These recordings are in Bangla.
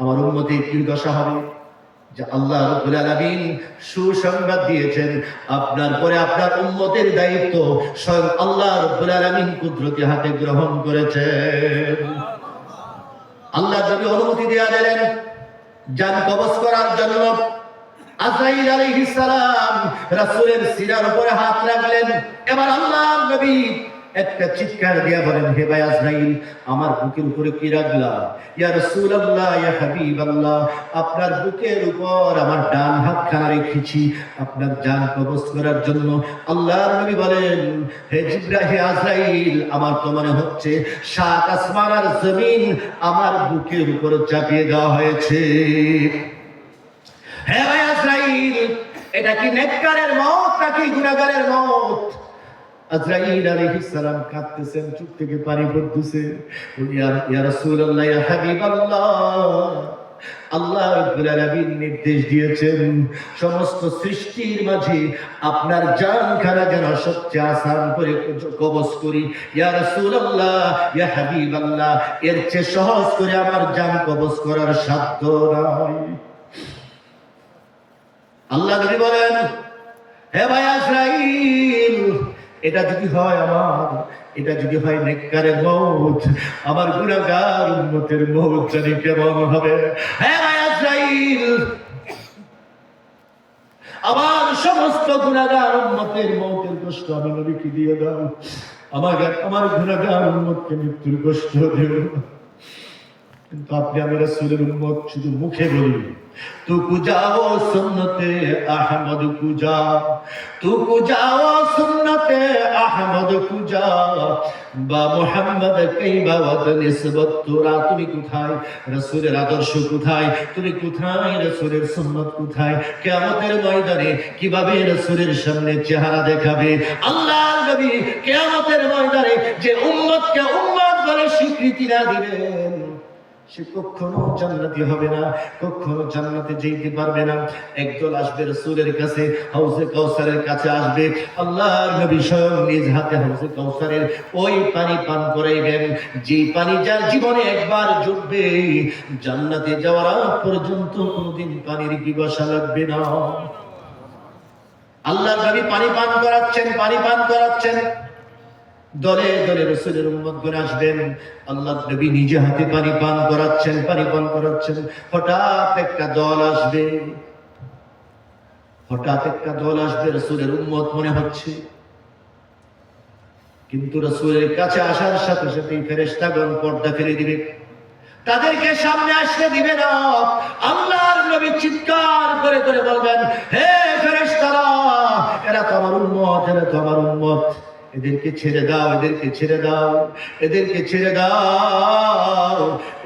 আমার উন্মতির কি দশা হবে? যে আল্লাহ রব্বুল আলামিন সুসংবাদ দিয়েছেন, আপনার পরে আপনার উম্মতের দায়িত্ব স্বয়ং আল্লাহ রব্বুল আলামিন কুদরতি হাতে গ্রহণ করেছেন। আল্লাহ যদি অনুমতি দেয়া দিলেন, যান কবজ করার জন্য, আজরাইল আলাইহিস সালাম রাসূলের সিনার উপরে হাত রাখলেন। এবার আল্লাহ নবী একটা চিৎকার দিয়া বলেন, হে ভাই আজরাইল, আমার বুকের উপরে কি রাখলা ইয়া রাসূলুল্লাহ, ইয়া হাবিবাল্লাহ, আপনার বুকের উপর আমার ডান হাত খানা রেখেছি, আপনার জান কবজ করার জন্য। আল্লাহর নবী বলেন, হে জিব্রাইল, হে আজরাইল, আমার তো মনে হচ্ছে সাত আসমান আর জমিন আমার বুকের উপর চাপিয়ে দেওয়া হয়েছে। হে ভাই আজরাইল, এটা কি নেককারের মত নাকি গুনাহগারের মত? আজরাইল আলাইহিস সালাম কাঁদতেছেন চুপ থেকে পানি পড়তেছে। ইয়া রাসূলুল্লাহ, ইয়া হাবিবাল্লাহ, আল্লাহ আলামিন নির্দেশ দিয়েছেন, সমস্ত সৃষ্টির মাঝে আপনার জান খানা যেন সবচেয়ে আসান করে কবজ করি। ইয়া রাসূলুল্লাহ, ইয়া হাবিবাল্লাহ, এর চেয়ে সহজ করে আমার জান কবজ করার সাধ্য নাই। আল্লাহ নবী বলেন, হে ভাই আজরাইল এটা যদি হয় আমার, এটা যদি হয় নেককারের মৌত, আমার গুণাগার উন্নতের মৌত জানি কেমন হবে। আমার সমস্ত গুণাগার উন্নতের মৌতের কষ্ট আমি নবীকে দিয়ে দাও। আমার আমার গুণাগার উন্নতকে মৃত্যুর কষ্ট দেব। কিন্তু আপনি আমি রাসূলের উম্মত, শুধু মুখে বলি তু কুজাও সুন্নতে আহমদ কুজা তু কুজাও সুন্নতে আহমদ কুজা বা মোহাম্মদ কই বাবত নিসবত তোরা তুমি কোথায়? রাসূলের আদর্শ কোথায়? তুমি কোথায়? রাসূলের সুন্নত কোথায়? কিয়ামতের ময়দানে কীভাবে রাসূলের সামনে চেহারা দেখাবে? আল্লাহ নবী কিয়ামতের ময়দানে যে উম্মতকে উম্মত বলে স্বীকৃতি না দিবেন। সে কখনো জান্নাতি হবে না, কখনো জান্নাতে যেতে পারবে না। একদল আসবে রসুলের কাছে হাউসে কাউসারের কাছে আসবে। আল্লাহর নবী স্বয়ং নিজ হাতে হাউসে কাউসারের ওই পানি পান করাইবেন। যে পানি যার জীবনে একবার জুটবে, জান্নাতে যাওয়ার আগ পর্যন্ত কোনোদিন পানির পিপাসা লাগবে না। আল্লাহর নবী পানি পান করাচ্ছেন, পানি পান করাচ্ছেন। দলে দলে রসুলের উম্মত করে আসবেন। আল্লাহ নবী নিজে হাতে পানি পান করাচ্ছেন, পানি পান করাচ্ছেন। হঠাৎ একটা দল আসবে। হঠাৎ একটা দল আসবে, রসুলের উম্মত মনে হচ্ছে। কিন্তু রসুলের কাছে আসার সাথে সাথেই ফেরেস্তাগণ পর্দা ফেলে দিবে। তাদেরকে সামনে আসতে দিবে না। আল্লাহর নবী চিৎকার করে করে বলবেন, হে ফেরেশতারা, এরা তো আমার উম্মত, এরা তো আমার এদেরকে ছেড়ে দাও, এদেরকে ছেড়ে দাও, এদেরকে ছেড়ে দাও।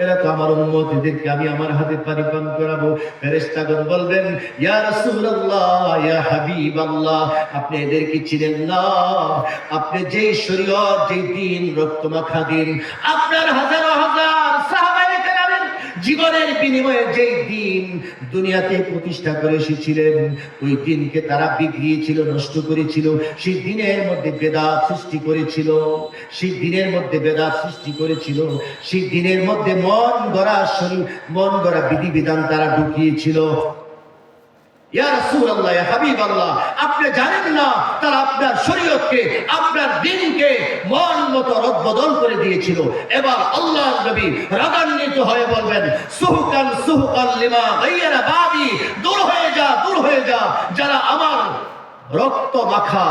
এরা তো আমার উন্মত এদেরকে আমি আমার হাতে পানি পান করাবো। ফেরেস্তাগণ বলবেন, ইয়া রাসূলুল্লাহ, ইয়া হাবিবাল্লাহ, আপনি এদেরকে চিনেন না। আপনি যেই শরীয়ত, যেই দিন রক্তমাখা দিন, আপনার হাজার জীবনের বিনিময়ে যেই দিন দুনিয়াতে প্রতিষ্ঠা করে এসেছিলেন, ওই দিনকে তারা বিগড়িয়েছিল নষ্ট করেছিল। সেই দিনের মধ্যে বেদাত সৃষ্টি করেছিল, সেই দিনের মধ্যে বেদাত সৃষ্টি করেছিল, সেই দিনের মধ্যে মন গড়া শরীর, মন গড়া বিধিবিধান তারা ঢুকিয়েছিল। আপনি জানেন না, তারা আপনার শরীয়তকে, আপনার দিনকে মতো রদবদল করে দিয়েছিল। এবার আল্লাহ নবী রাগান্বিত হয়ে বলবেন, সুহকান সুহকান লিমা গাইয়ারা বাবি দূর হয়ে যা, দূর হয়ে যা, যারা আমার রক্ত মাখা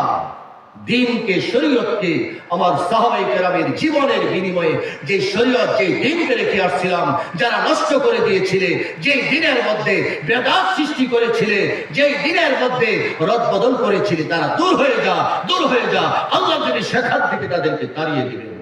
দিনকে, শরীয়তকে, আমার সাহাবাই কেরামের জীবনের বিনিময়ে যে শরীয়ত, যে দিনকে রেখে আসছিলাম, যারা নষ্ট করে দিয়েছিলে যে দিনের মধ্যে বেদাত সৃষ্টি করেছিলে যে দিনের মধ্যে রদ বদল করেছিলে, তারা দূর হয়ে যা, দূর হয়ে যা, আল্লাহ যদি সেখান থেকে তাদেরকে তাড়িয়ে দিবেন